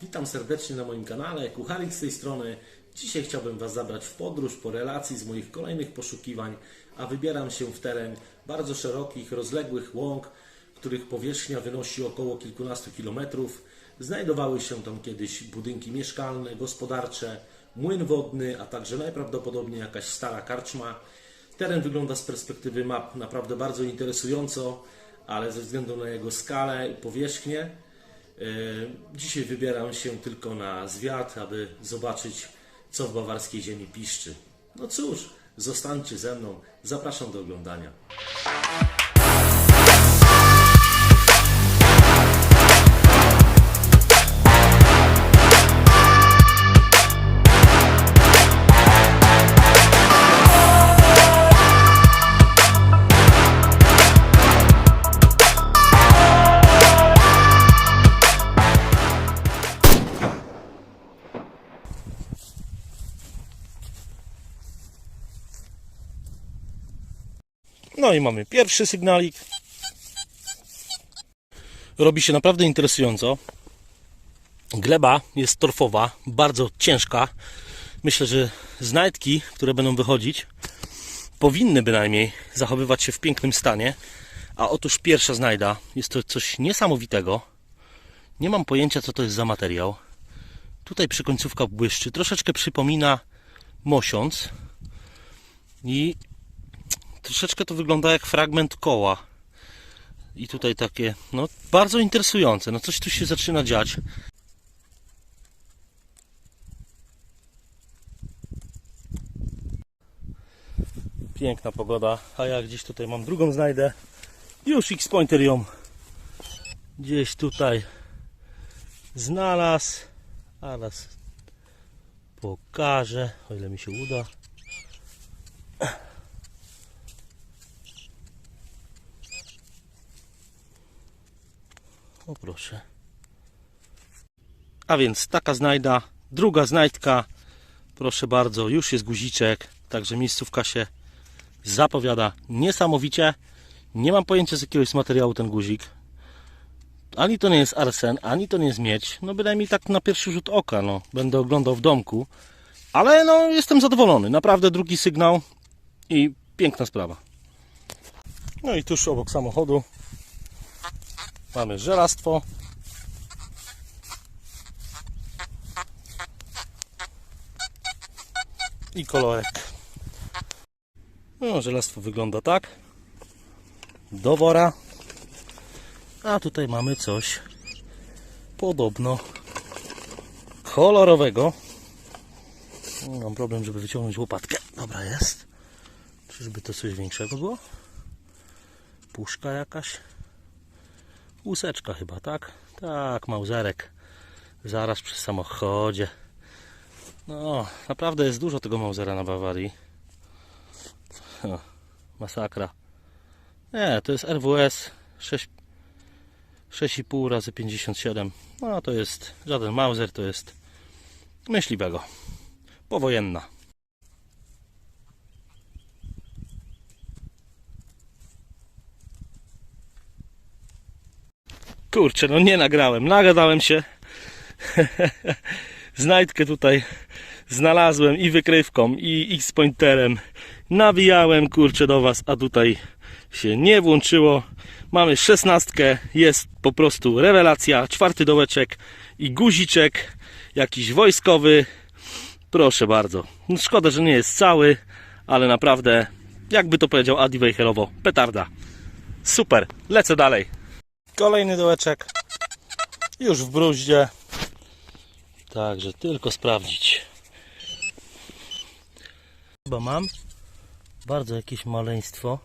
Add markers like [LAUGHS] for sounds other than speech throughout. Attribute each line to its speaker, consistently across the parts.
Speaker 1: Witam serdecznie na moim kanale, Kucharik z tej strony. Dzisiaj chciałbym Was zabrać w podróż po relacji z moich kolejnych poszukiwań, a wybieram się w teren bardzo szerokich, rozległych łąk, których powierzchnia wynosi około kilkunastu kilometrów. Znajdowały się tam kiedyś budynki mieszkalne, gospodarcze, młyn wodny, a także najprawdopodobniej jakaś stara karczma. Teren wygląda z perspektywy map naprawdę bardzo interesująco, ale ze względu na jego skalę i powierzchnię Dzisiaj wybieram się tylko na zwiat, aby zobaczyć, co w bawarskiej ziemi piszczy. No cóż, zostańcie ze mną. Zapraszam do oglądania. No i mamy pierwszy sygnalik. Robi się naprawdę interesująco. Gleba jest torfowa, bardzo ciężka. Myślę, że znajdki, które będą wychodzić, powinny bynajmniej zachowywać się w pięknym stanie. A otóż pierwsza znajda jest to coś niesamowitego. Nie mam pojęcia, co to jest za materiał. Tutaj przy końcówkach błyszczy. Troszeczkę przypomina mosiąc. I troszeczkę to wygląda jak fragment koła. I tutaj takie, no bardzo interesujące. No coś tu się zaczyna dziać. Piękna pogoda, a ja gdzieś tutaj mam drugą znajdę. Już X-Pointer ją gdzieś tutaj znalazł. Zaraz pokażę, o ile mi się uda. Proszę. A więc taka znajda, druga znajdka. Proszę bardzo, już jest guziczek, także miejscówka się zapowiada niesamowicie. Nie mam pojęcia z jakiegoś materiału ten guzik. Ani to nie jest arsen, ani to nie jest miedź. No bynajmniej tak na pierwszy rzut oka, no. Będę oglądał w domku. Ale no, jestem zadowolony. Naprawdę drugi sygnał i piękna sprawa. No i tuż obok samochodu Mamy żelastwo. I kolorek. No, żelastwo wygląda tak. Do wora. A tutaj mamy coś podobno kolorowego. Mam problem, żeby wyciągnąć łopatkę. Dobra, jest. Czyżby to coś większego było? Puszka jakaś. Łuseczka chyba, tak? Tak, mauzerek. Zaraz przy samochodzie. No, naprawdę jest dużo tego mauzera na Bawarii. Masakra. Nie, to jest RWS 6, 6,5 razy 57. No, to jest żaden mauser, to jest myśliwego. Powojenna. Kurczę, no nie nagrałem. Nagadałem się. [LAUGHS] Znajdkę tutaj znalazłem i wykrywką, i X-pointerem. Nawijałem, kurczę, do Was, a tutaj się nie włączyło. Mamy szesnastkę, jest po prostu rewelacja. Czwarty dołeczek i guziczek, jakiś wojskowy. Proszę bardzo. No szkoda, że nie jest cały, ale naprawdę, jakby to powiedział Adi Wejherowo, petarda. Super, lecę dalej. Kolejny dołeczek. Już w bruździe. Także tylko sprawdzić. Chyba mam bardzo jakieś maleństwo.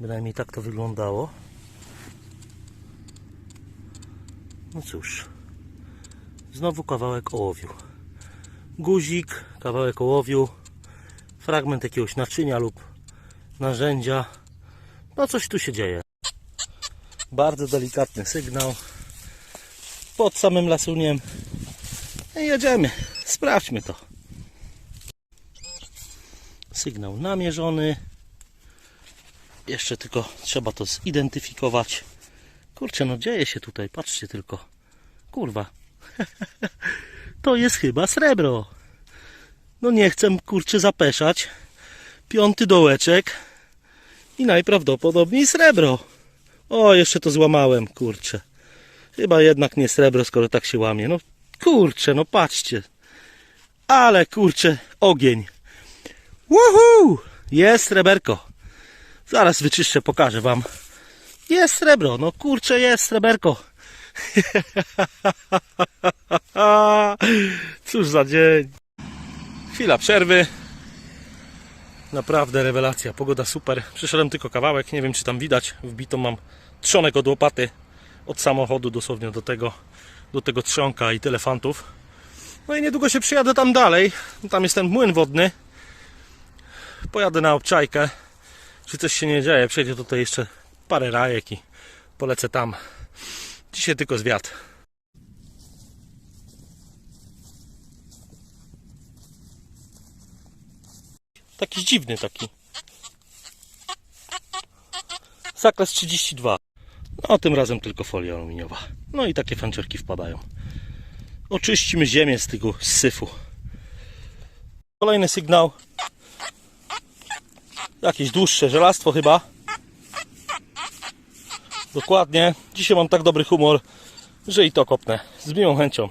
Speaker 1: Bynajmniej tak to wyglądało. No cóż. Znowu kawałek ołowiu. Guzik, kawałek ołowiu. Fragment jakiegoś naczynia lub narzędzia. No coś tu się dzieje. Bardzo delikatny sygnał. Pod samym lasuniem. I jedziemy. Sprawdźmy to. Sygnał namierzony. Jeszcze tylko trzeba to zidentyfikować. Kurczę, no dzieje się tutaj. Patrzcie tylko. Kurwa. [LAUGHS]
Speaker 2: To jest chyba srebro. No nie chcę kurczę zapeszać. Piąty dołeczek i najprawdopodobniej srebro. O, jeszcze to złamałem, kurczę. Chyba jednak nie srebro, skoro tak się łamie. No kurczę, no patrzcie. Ale kurczę, ogień. Woohoo! Jest sreberko. Zaraz wyczyszczę, pokażę wam. Jest srebro, no kurczę, jest sreberko. [LAUGHS] Cóż za dzień. Chwila przerwy. Naprawdę rewelacja, pogoda super. Przyszedłem tylko kawałek, nie wiem czy tam widać. Wbitą mam trzonek od łopaty. Od samochodu dosłownie do tego, do tego trzonka i tyle fantów. No i niedługo się przyjadę tam dalej. Tam jest ten młyn wodny. Pojadę na obczajkę. Czy coś się nie dzieje. Przejdzie tutaj jeszcze parę rajek i polecę tam. Dzisiaj tylko zwiat. Taki dziwny taki. Zakres 32. No tym razem tylko folia aluminiowa. No i takie fanczerki wpadają. Oczyścimy ziemię z tego syfu. Kolejny sygnał. Jakieś dłuższe żelastwo chyba. Dokładnie. Dzisiaj mam tak dobry humor, że i to kopnę. Z miłą chęcią.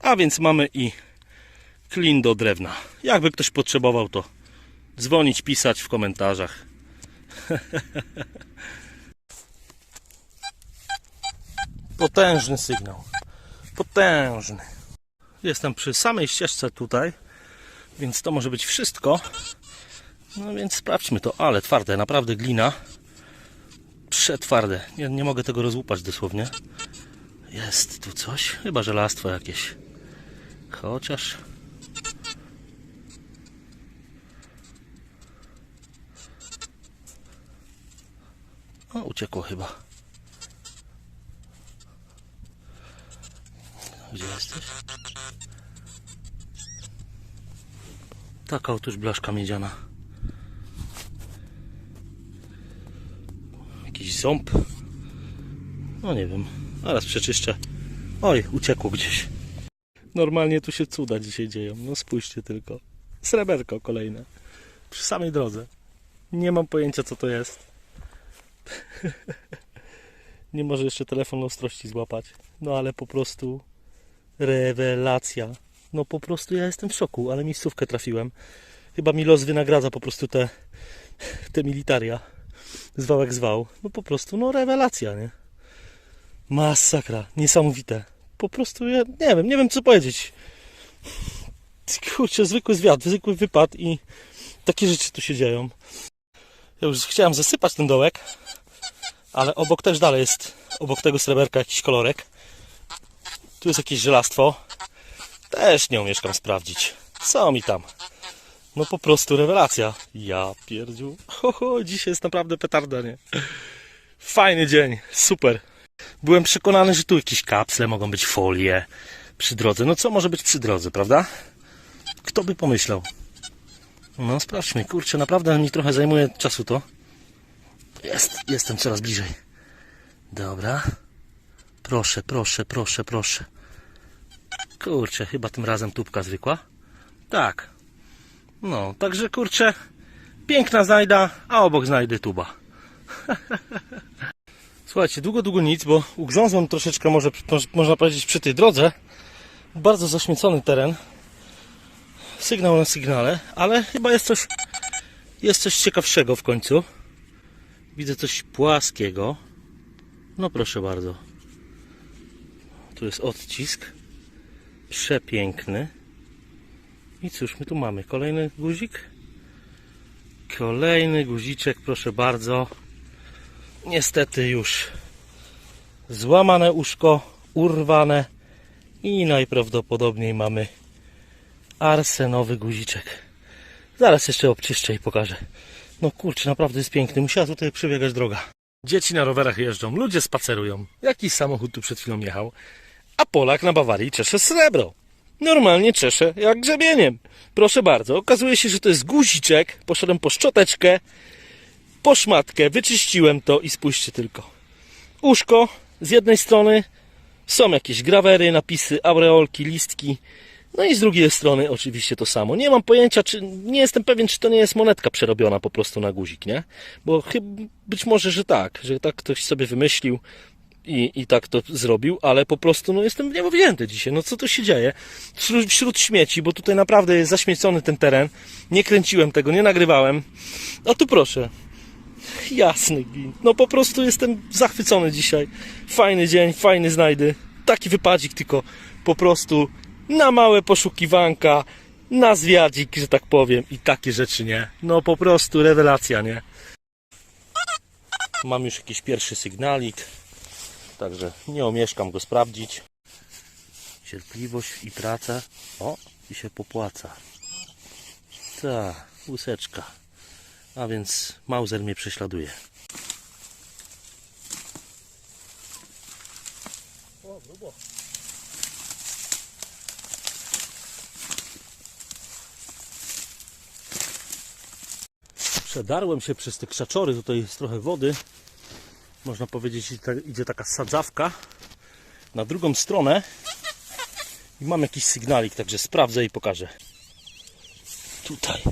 Speaker 2: A więc mamy i klin do drewna. Jakby ktoś potrzebował, to dzwonić, pisać w komentarzach. [LAUGHS] Potężny sygnał. Potężny. Jestem przy samej ścieżce tutaj, więc to może być wszystko. No więc sprawdźmy to. Ale twarde, naprawdę glina. Przetwarde. Nie, nie mogę tego rozłupać dosłownie. Jest tu coś. Chyba żelastwo jakieś. Chociaż... O, uciekło chyba. Gdzie jesteś? Taka otóż blaszka miedziana. Jakiś ząb. No nie wiem. Zaraz przeczyszczę. Oj, uciekło gdzieś. Normalnie tu się cuda dzisiaj dzieją. No spójrzcie tylko. Sreberko kolejne. Przy samej drodze. Nie mam pojęcia co to jest. [LAUGHS] Nie może jeszcze telefon ostrości złapać. No ale po prostu rewelacja. No po prostu ja jestem w szoku, ale miejscówkę trafiłem. Chyba mi los wynagradza po prostu te, te militaria. Zwał jak zwał. No po prostu, no rewelacja, nie? Masakra, niesamowite. Po prostu, ja nie wiem, nie wiem co powiedzieć. Kurczę, zwykły zwiat, zwykły wypad i takie rzeczy tu się dzieją. Ja już chciałem zasypać ten dołek, ale obok też dalej jest, obok tego sreberka jakiś kolorek. Tu jest jakieś żelastwo. Też nie umieszkam sprawdzić. Co mi tam? No po prostu rewelacja. Ja pierdziu. Ho, ho, dzisiaj jest naprawdę petarda, nie? Fajny dzień, super. Byłem przekonany, że tu jakieś kapsle, mogą być folie przy drodze. No co może być przy drodze, prawda? Kto by pomyślał? No sprawdźmy, kurczę, naprawdę mi trochę zajmuje czasu to. Jest, jestem coraz bliżej. Dobra. Proszę, proszę, proszę, proszę. Kurczę, chyba tym razem tubka zwykła. Tak. No, także kurczę, piękna znajda, a obok znajdy tuba. [LAUGHS] Słuchajcie, długo, długo nic, bo ugrzązłem troszeczkę, może można powiedzieć, przy tej drodze. Bardzo zaśmiecony teren. Sygnał na sygnale, ale chyba jest coś, jest coś ciekawszego w końcu. Widzę coś płaskiego. No proszę bardzo. Tu jest odcisk. Przepiękny. I cóż my tu mamy? Kolejny guzik? Kolejny guziczek, proszę bardzo. Niestety już złamane uszko, urwane i najprawdopodobniej mamy arsenowy guziczek. Zaraz jeszcze obczyszczę i pokażę. No kurczę, naprawdę jest piękny. Musiała tutaj przebiegać droga. Dzieci na rowerach jeżdżą, ludzie spacerują. Jakiś samochód tu przed chwilą jechał, a Polak na Bawarii czesze srebro. Normalnie czesze jak grzebieniem. Proszę bardzo, okazuje się, że to jest guziczek. Poszedłem po szczoteczkę, po szmatkę, wyczyściłem to i spójrzcie tylko. Uszko z jednej strony Są jakieś grawery, napisy, aureolki, listki. No i z drugiej strony oczywiście to samo. Nie mam pojęcia, czy nie jestem pewien, czy to nie jest monetka przerobiona po prostu na guzik, nie? Bo chyba być może, że tak, że tak ktoś sobie wymyślił i, i tak to zrobił, ale po prostu no jestem w niebo wzięty dzisiaj. No co to się dzieje? Wśród, wśród śmieci, bo tutaj naprawdę jest zaśmiecony ten teren. Nie kręciłem tego, nie nagrywałem. A tu proszę. Jasny gwint. No po prostu jestem zachwycony dzisiaj. Fajny dzień, fajny znajdy. Taki wypadzik, tylko po prostu na małe poszukiwanka, na zwiadzik, że tak powiem. I takie rzeczy, nie? No po prostu rewelacja, nie? Mam już jakiś pierwszy sygnalik. Także nie omieszkam go sprawdzić. Cierpliwość i praca. O, i się popłaca. Ta, łuseczka. A więc Mauser mnie prześladuje. Przedarłem się przez te krzaczory, tutaj jest trochę wody. Można powiedzieć, idzie taka sadzawka na drugą stronę i mam jakiś sygnalik, także sprawdzę i pokażę. Tutaj.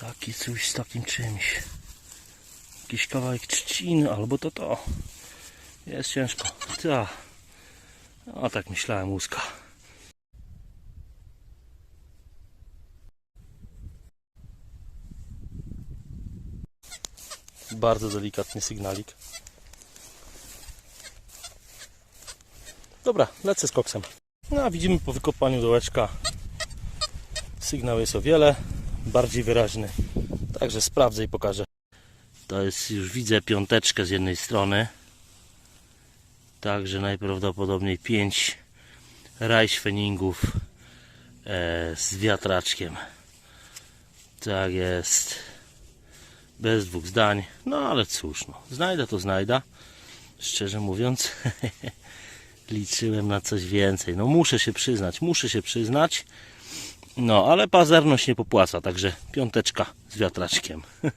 Speaker 2: Taki coś z takim czymś. Jakiś kawałek trzciny, albo to to. Jest ciężko. Ta. A tak myślałem, łuska. Bardzo delikatny sygnalik. Dobra, lecę z koksem. No, a widzimy po wykopaniu dołeczka. Sygnał jest o wiele bardziej wyraźny. Także sprawdzę i pokażę. To jest już widzę piąteczkę z jednej strony. Także najprawdopodobniej 5 rajśweningów e, z wiatraczkiem. Tak jest. Bez dwóch zdań. No ale cóż, no. znajdę to znajdę. Szczerze mówiąc, [LAUGHS] liczyłem na coś więcej. No muszę się przyznać, muszę się przyznać. No, ale pazerność nie popłaca, także piąteczka z wiatraczkiem. [LAUGHS]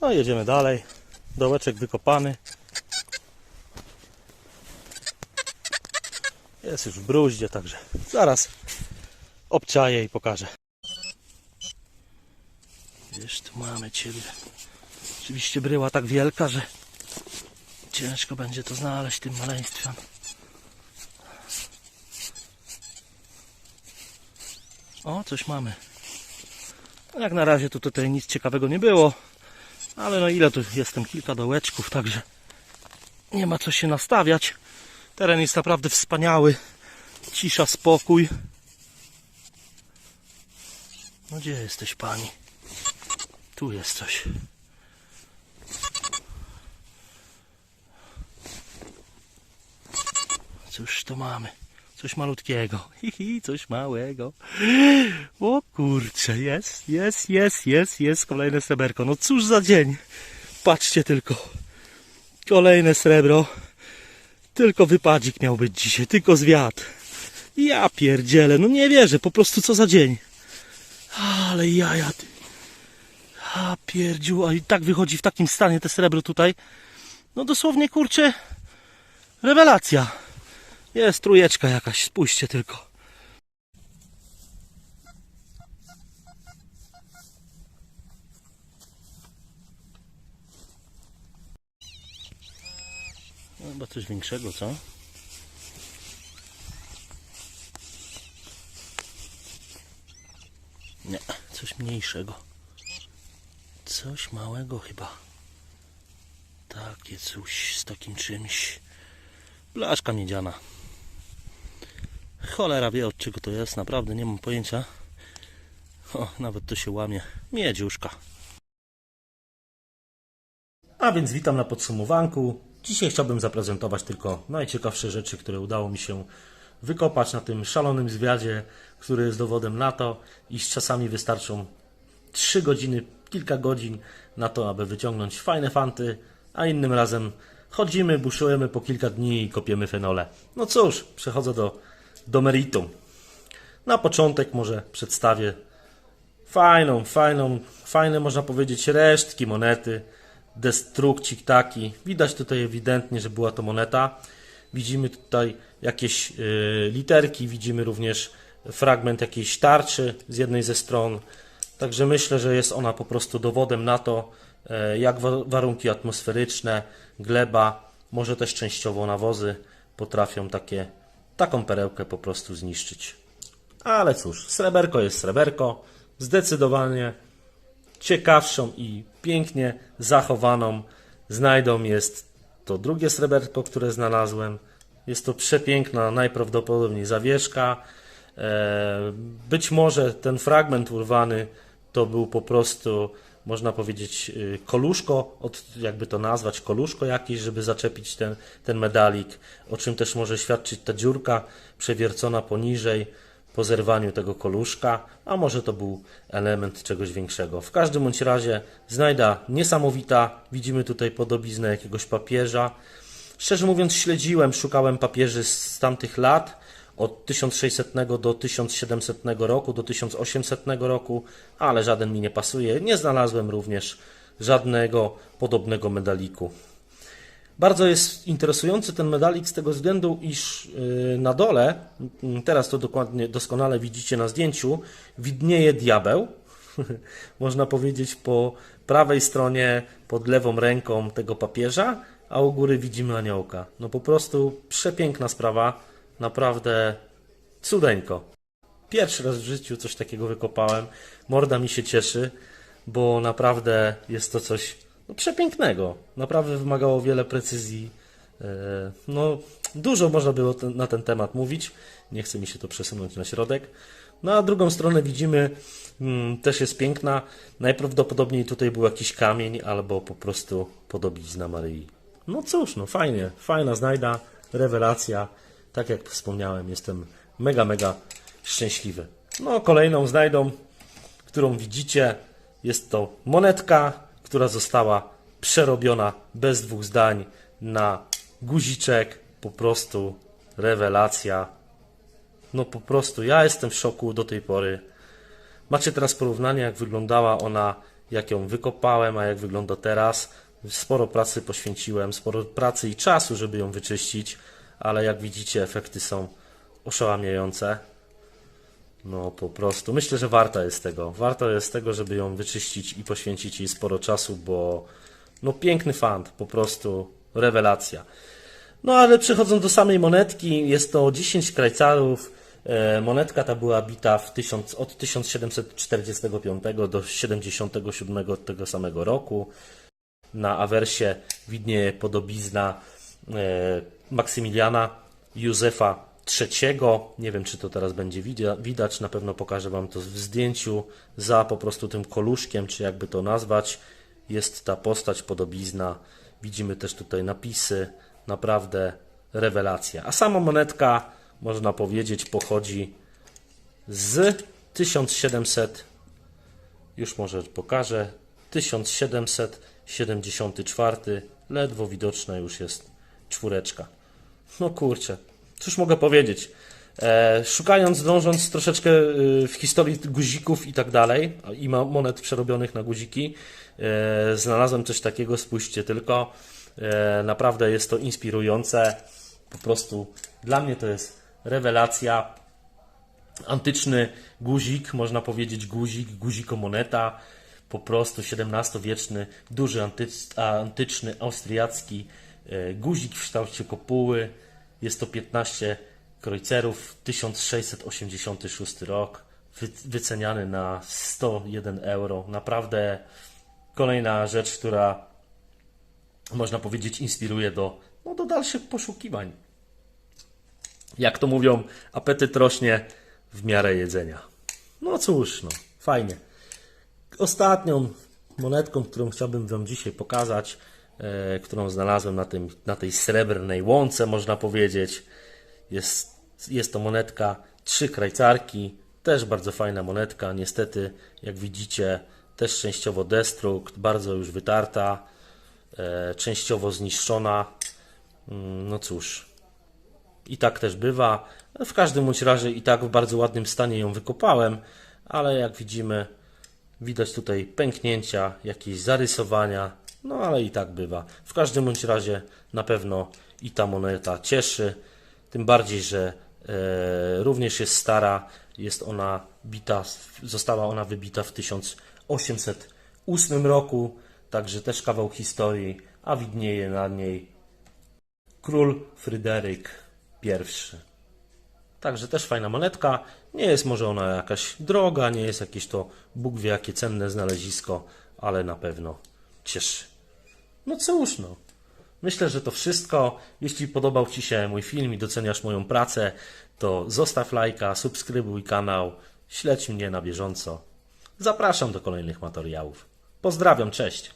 Speaker 2: No, jedziemy dalej. Dołeczek wykopany. Jest już w bruździe, także zaraz obczaję i pokażę. Wiesz, tu mamy ciebie. Oczywiście bryła tak wielka, że ciężko będzie to znaleźć tym maleństwem. O, coś mamy. Jak na razie to tutaj nic ciekawego nie było. Ale no ile tu jestem? Kilka dołeczków, także nie ma co się nastawiać. Teren jest naprawdę wspaniały. Cisza, spokój. No gdzie jesteś pani? Tu jest coś. Cóż to mamy? Coś malutkiego. [LAUGHS] Hihi, coś małego. O kurcze, jest, jest, jest, jest, jest kolejne sreberko. No cóż za dzień. Patrzcie tylko. Kolejne srebro. Tylko wypadzik miał być dzisiaj, tylko zwiat. Ja pierdzielę, no nie wierzę, po prostu co za dzień. Ale jaja ty. A pierdziu, a i tak wychodzi w takim stanie te srebro tutaj. No dosłownie kurczę, rewelacja. Jest trójeczka jakaś, spójrzcie tylko. Chyba coś większego, co? Nie, coś mniejszego. Coś małego chyba. Takie coś z takim czymś. Blaszka miedziana. Cholera wie od czego to jest, naprawdę nie mam pojęcia. O, nawet to się łamie. Miedziuszka. A więc witam na podsumowanku. Dzisiaj chciałbym zaprezentować tylko najciekawsze rzeczy, które udało mi się wykopać na tym szalonym zwiadzie, który jest dowodem na to, iż czasami wystarczą 3 godziny, kilka godzin na to, aby wyciągnąć fajne fanty, a innym razem chodzimy, buszujemy po kilka dni i kopiemy fenole. No cóż, przechodzę do, do meritum. Na początek może przedstawię fajną, fajną, fajne można powiedzieć resztki monety, destrukcik taki. Widać tutaj ewidentnie, że była to moneta. Widzimy tutaj jakieś y, literki, widzimy również fragment jakiejś tarczy z jednej ze stron. Także myślę, że jest ona po prostu dowodem na to, e, jak wa- warunki atmosferyczne, gleba, może też częściowo nawozy potrafią takie, taką perełkę po prostu zniszczyć. Ale cóż, sreberko jest sreberko. Zdecydowanie ciekawszą i pięknie zachowaną znajdą jest to drugie sreberko, które znalazłem. Jest to przepiękna, najprawdopodobniej zawieszka. E, Być może ten fragment urwany to był po prostu, można powiedzieć, y, koluszko, jakby to nazwać, koluszko jakieś, żeby zaczepić ten, ten medalik, o czym też może świadczyć ta dziurka przewiercona poniżej po zerwaniu tego koluszka, a może to był element czegoś większego. W każdym bądź razie znajda niesamowita, widzimy tutaj podobiznę jakiegoś papieża. Szczerze mówiąc śledziłem, szukałem papieży z tamtych lat, od 1600 do 1700 roku, do 1800 roku, ale żaden mi nie pasuje. Nie znalazłem również żadnego podobnego medaliku. Bardzo jest interesujący ten medalik z tego względu, iż yy, na dole, mm, teraz to dokładnie, doskonale widzicie na zdjęciu, widnieje diabeł. [LAUGHS] Można powiedzieć po prawej stronie, pod lewą ręką tego papieża, a u góry widzimy aniołka. No po prostu przepiękna sprawa, naprawdę cudeńko. Pierwszy raz w życiu coś takiego wykopałem. Morda mi się cieszy, bo naprawdę jest to coś no, przepięknego. Naprawdę wymagało wiele precyzji. E, No, dużo można było na ten temat mówić. Nie chce mi się to przesunąć na środek. No a drugą stronę widzimy, mm, też jest piękna. Najprawdopodobniej tutaj był jakiś kamień albo po prostu podobizna Maryi. No cóż, no fajnie, fajna znajda, rewelacja. Tak jak wspomniałem, jestem mega, mega szczęśliwy. No, kolejną znajdą, którą widzicie, jest to monetka, która została przerobiona bez dwóch zdań na guziczek. Po prostu rewelacja. No po prostu ja jestem w szoku do tej pory. Macie teraz porównanie, jak wyglądała ona, jak ją wykopałem, a jak wygląda teraz. Sporo pracy poświęciłem, sporo pracy i czasu, żeby ją wyczyścić, ale jak widzicie, efekty są oszałamiające. No po prostu. Myślę, że warta jest tego. Warto jest tego, żeby ją wyczyścić i poświęcić jej sporo czasu, bo no piękny fant, po prostu rewelacja. No ale przechodząc do samej monetki, jest to 10 krajcarów. E, Monetka ta była bita w od 1745 do 77 tego samego roku. Na awersie widnieje podobizna e, Maksymiliana Józefa III. Nie wiem, czy to teraz będzie widać. Na pewno pokażę Wam to w zdjęciu. Za po prostu tym koluszkiem, czy jakby to nazwać, jest ta postać, podobizna. Widzimy też tutaj napisy. Naprawdę rewelacja. A sama monetka, można powiedzieć, pochodzi z 1700 już może pokażę. 1774. Ledwo widoczna już jest czwóreczka. No kurczę, cóż mogę powiedzieć? E, szukając, drążąc troszeczkę y, w historii guzików i tak dalej, i monet przerobionych na guziki, e, znalazłem coś takiego, spójrzcie tylko. E, naprawdę jest to inspirujące. Po prostu dla mnie to jest rewelacja antyczny guzik, można powiedzieć guzik, guzikomoneta, po prostu XVII-wieczny, duży antyczny austriacki e, guzik w kształcie kopuły. Jest to 15 krojcerów, 1686 rok, wy, wyceniany na 101 euro. Naprawdę kolejna rzecz, która można powiedzieć inspiruje do, no, do dalszych poszukiwań jak to mówią, apetyt rośnie w miarę jedzenia. No cóż, no, fajnie. Ostatnią monetką, którą chciałbym Wam dzisiaj pokazać, którą znalazłem na, tym, na tej srebrnej łące, można powiedzieć, jest, jest to monetka trzy krajcarki, też bardzo fajna monetka, niestety, jak widzicie, też częściowo destrukt, bardzo już wytarta, e, częściowo zniszczona,
Speaker 1: Mm, No cóż, i tak też bywa. W każdym bądź razie i tak w bardzo ładnym stanie ją wykopałem, ale jak widzimy, widać tutaj pęknięcia, jakieś zarysowania, no ale i tak bywa. W każdym bądź razie na pewno i ta moneta cieszy, tym bardziej, że e, również jest stara, jest ona bita, została ona wybita w 1808 roku, także też kawał historii, a widnieje na niej król Fryderyk I. Także też fajna monetka. Nie jest może ona jakaś droga, nie jest jakieś to Bóg wie jakie cenne znalezisko, ale na pewno cieszy. No cóż no. Myślę, że to wszystko. Jeśli podobał Ci się mój film i doceniasz moją pracę, to zostaw lajka, subskrybuj kanał, śledź mnie na bieżąco. Zapraszam do kolejnych materiałów. Pozdrawiam, cześć.